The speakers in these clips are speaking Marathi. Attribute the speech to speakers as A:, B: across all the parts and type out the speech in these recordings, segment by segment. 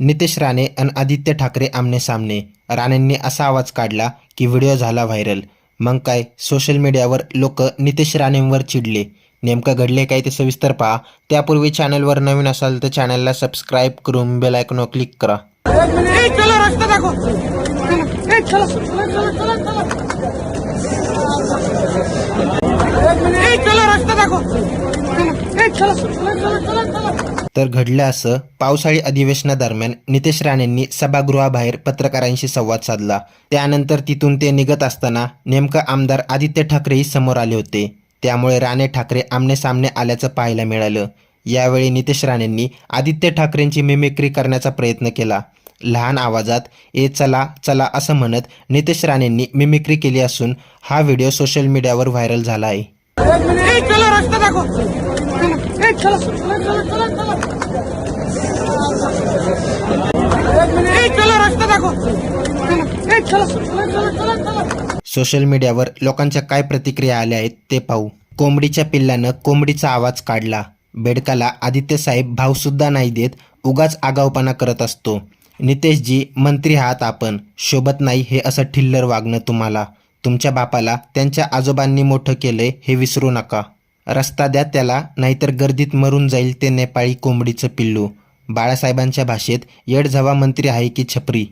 A: नितेश राणे आणि आदित्य ठाकरे आमने सामने. राणेंनी असा आवाज काढला की व्हिडिओ झाला व्हायरल. मग काय सोशल मीडियावर लोक नितेश राणेंवर चिडले. नेमकं घडले काय ते सविस्तर पहा. त्यापूर्वी चॅनलवर नवीन असाल तर चॅनलला सबस्क्राईब करून बेल आयकॉनवर क्लिक करा.
B: ए
A: तर घडलं असं पावसाळी अधिवेशनादरम्यान नितेश राणेंनी सभागृहाबाहेर पत्रकारांशी संवाद साधला. त्यानंतर तिथून ते निघत असताना नेमकं आमदार आदित्य ठाकरेही समोर आले होते. त्यामुळे राणे ठाकरे आमने सामने आल्याचं पाहायला मिळालं. यावेळी नितेश राणेंनी आदित्य ठाकरेंची मिमिक्री करण्याचा प्रयत्न केला. लहान आवाजात ए चला चला असं म्हणत नितेश राणेंनी मिमिक्री केली असून हा व्हिडिओ सोशल मीडियावर व्हायरल झाला आहे. सोशल मीडियावर लोकांच्या काय प्रतिक्रिया आल्या आहेत ते पाहू. कोंबडीच्या पिल्लानं कोंबडीचा आवाज काढला. बेडकाला आदित्य साहेब भावसुद्धा नाही देत उगाच आगाऊपणा करत असतो. नितेशजी मंत्री आहात आपण. शोभत नाही हे असं ठिल्लर वागणं तुम्हाला. तुमच्या बापाला त्यांच्या आजोबांनी मोठं केलंय हे विसरू नका. रस्ता द्या त्याला नाहीतर गर्दीत मरून जाईल ते नेपाळी कोंबडीचं पिल्लू. बाळासाहेबांच्या भाषेत येडझवा मंत्री आहे की छपरी?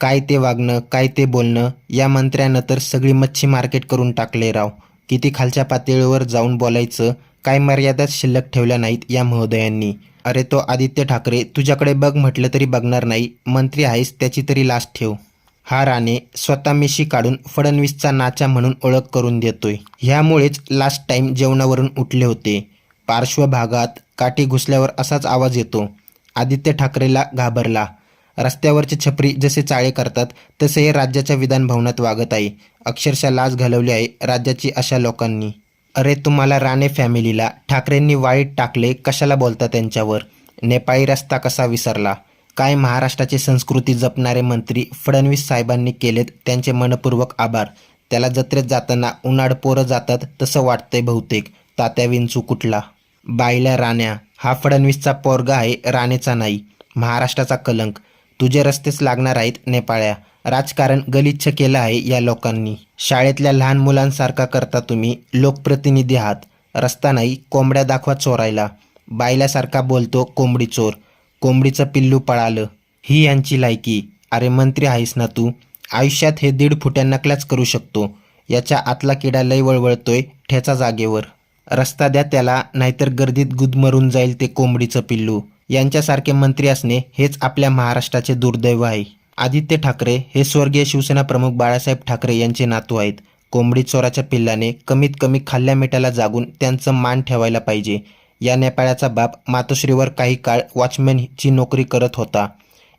A: काय ते वागणं काय ते बोलणं या मंत्र्यानं तर सगळी मच्छी मार्केट करून टाकले राव. किती खालच्या पातळीवर जाऊन बोलायचं काय मर्यादाच शिल्लक ठेवल्या नाहीत या महोदयांनी. अरे तो आदित्य ठाकरे तुझ्याकडे बघ म्हटलं तरी बघणार नाही मंत्री आहेस त्याची तरी लास्ट ठेव. हा राणे स्वतः मिशी काढून फडणवीसचा नाचा म्हणून ओळख करून देतोय. ह्यामुळेच लास्ट टाइम जेवणावरून उठले होते. पार्श्वभागात काठी घुसल्यावर असाच आवाज येतो. आदित्य ठाकरेला घाबरला. रस्त्यावरचे छपरी जसे चाळे करतात तसे हे राज्याच्या विधान भवनात वागत आहे. अक्षरशः लाज घालवली आहे राज्याची अशा लोकांनी. अरे तुम्हाला राणे फॅमिलीला ठाकरेंनी वाईट टाकले कशाला बोलता त्यांच्यावर? नेपाळी रस्ता कसा विसरला? काय महाराष्ट्राची संस्कृती जपणारे मंत्री फडणवीस साहेबांनी केलेत त्यांचे मनपूर्वक आभार. त्याला जत्रेत जाताना उन्हाळ पोरं जातात तसं वाटतंय बहुतेक. तात्या विंचू कुठला? बाईला राण्या. हा फडणवीसचा पोरगा आहे राणेचा नाही. महाराष्ट्राचा कलंक. तुझे रस्तेच लागणार आहेत नेपाळ्या. राजकारण गलिच्छ केलं आहे या लोकांनी. शाळेतल्या लहान मुलांसारखा करता तुम्ही. लोकप्रतिनिधी आहात. रस्ता नाही कोंबड्या दाखवा चोरायला. बायल्यासारखा बोलतो कोंबडी चोर. कोंबडीचं पिल्लू पळालं. ही यांची लायकी. अरे मंत्री आहेस ना तू. आयुष्यात हे दीड फुट्या नकल्याच करू शकतो. याच्या आतला किडा लय वळवळतोय ठेचा जागेवर. रस्ता द्या त्याला नाहीतर गर्दीत गुदमरून जाईल ते कोंबडीचं पिल्लू. यांच्यासारखे मंत्री असणे हेच आपल्या महाराष्ट्राचे दुर्दैव आहे. आदित्य ठाकरे हे स्वर्गीय शिवसेना प्रमुख बाळासाहेब ठाकरे यांचे नातू आहेत. कोंबडी चोराच्या पिल्लाने कमीत कमी खाल्ल्या मिठाला जागून त्यांचं मान ठेवायला पाहिजे. या नेपाळ्याचा बाप मातोश्रीवर काही काळ वॉचमॅनची नोकरी करत होता.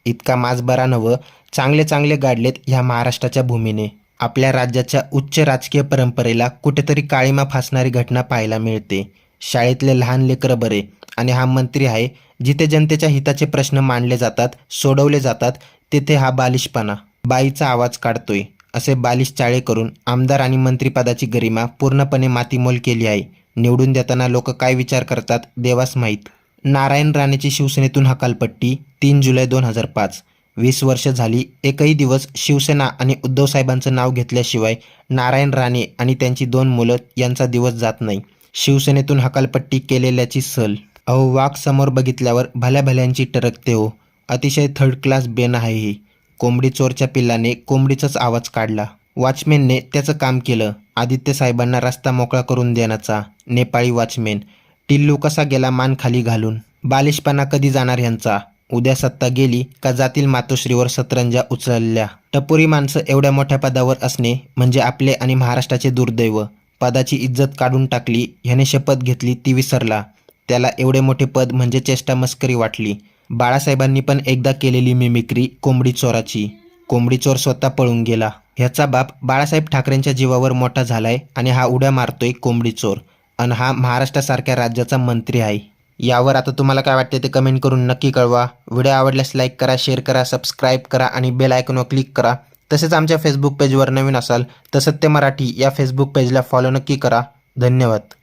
A: इतका माजबरा नवं चांगले चांगले गाडलेत ह्या महाराष्ट्राच्या भूमीने. आपल्या राज्याच्या उच्च राजकीय परंपरेला कुठेतरी काळीमा फासणारी घटना पाहायला मिळते. शाळेतले लहान लेकरं बरे आणि हा मंत्री आहे जिथे जनतेच्या हिताचे प्रश्न मांडले जातात सोडवले जातात तेथे हा बालिशपणा. बाईचा आवाज काढतोय असे बालिश चाळे करून आमदार आणि मंत्रिपदाची गरिमा पूर्णपणे मातीमोल केली आहे. निवडून देताना लोक काय विचार करतात देवास माहीत. नारायण राणेची शिवसेनेतून हकालपट्टी तीन जुलै दोन हजार पाच. वीस वर्ष झाली एकही दिवस शिवसेना आणि उद्धव साहेबांचं नाव घेतल्याशिवाय नारायण राणे आणि त्यांची दोन मुलं यांचा दिवस जात नाही. शिवसेनेतून हकालपट्टी केलेल्याची सल. अहो वाघ समोर बघितल्यावर भल्या भल्यांची टरकते हो. अतिशय थर्ड क्लास बेन आहे ही. कोंबडी चोरच्या पिल्लाने कोंबडीचाच आवाज काढला. वॉचमॅनने त्याचं काम केलं. आदित्य साहेबांना रस्ता मोकळा करून देण्याचा नेपाळी वॉचमॅन. टिल्लू कसा गेला मान खाली घालून? बालिशपणा कधी जाणार ह्यांचा? उद्या सत्ता गेली का जातील मातोश्रीवर सतरंजा उचलल्या? टपोरी माणसं एवढ्या मोठ्या पदावर असणे म्हणजे आपले आणि महाराष्ट्राचे दुर्दैव. पदाची इज्जत काढून टाकली ह्याने शपथ घेतली ती विसरला. त्याला एवढे मोठे पद म्हणजे चेष्टा मस्करी वाटली. बाळासाहेबांनी पण एकदा केलेली मिमिक्री कोंबडी चोराची. कोंबडी चोर स्वतः पळून गेला. ह्याचा बाप बाळासाहेब ठाकरेंच्या जीवावर मोठा झालाय आणि हा उड्या मारतोय कोंबडी चोर. आणि हा महाराष्ट्रासारख्या राज्याचा मंत्री आहे. यावर आता तुम्हाला काय वाटते ते कमेंट करून नक्की कळवा. व्हिडिओ आवडल्यास लाईक करा शेअर करा सबस्क्राईब करा आणि बेल आयकॉनवर क्लिक करा. तसेच आमच्या फेसबुक पेजवर नवीन असाल तर सत्य मराठी या फेसबुक पेजला फॉलो नक्की करा. धन्यवाद.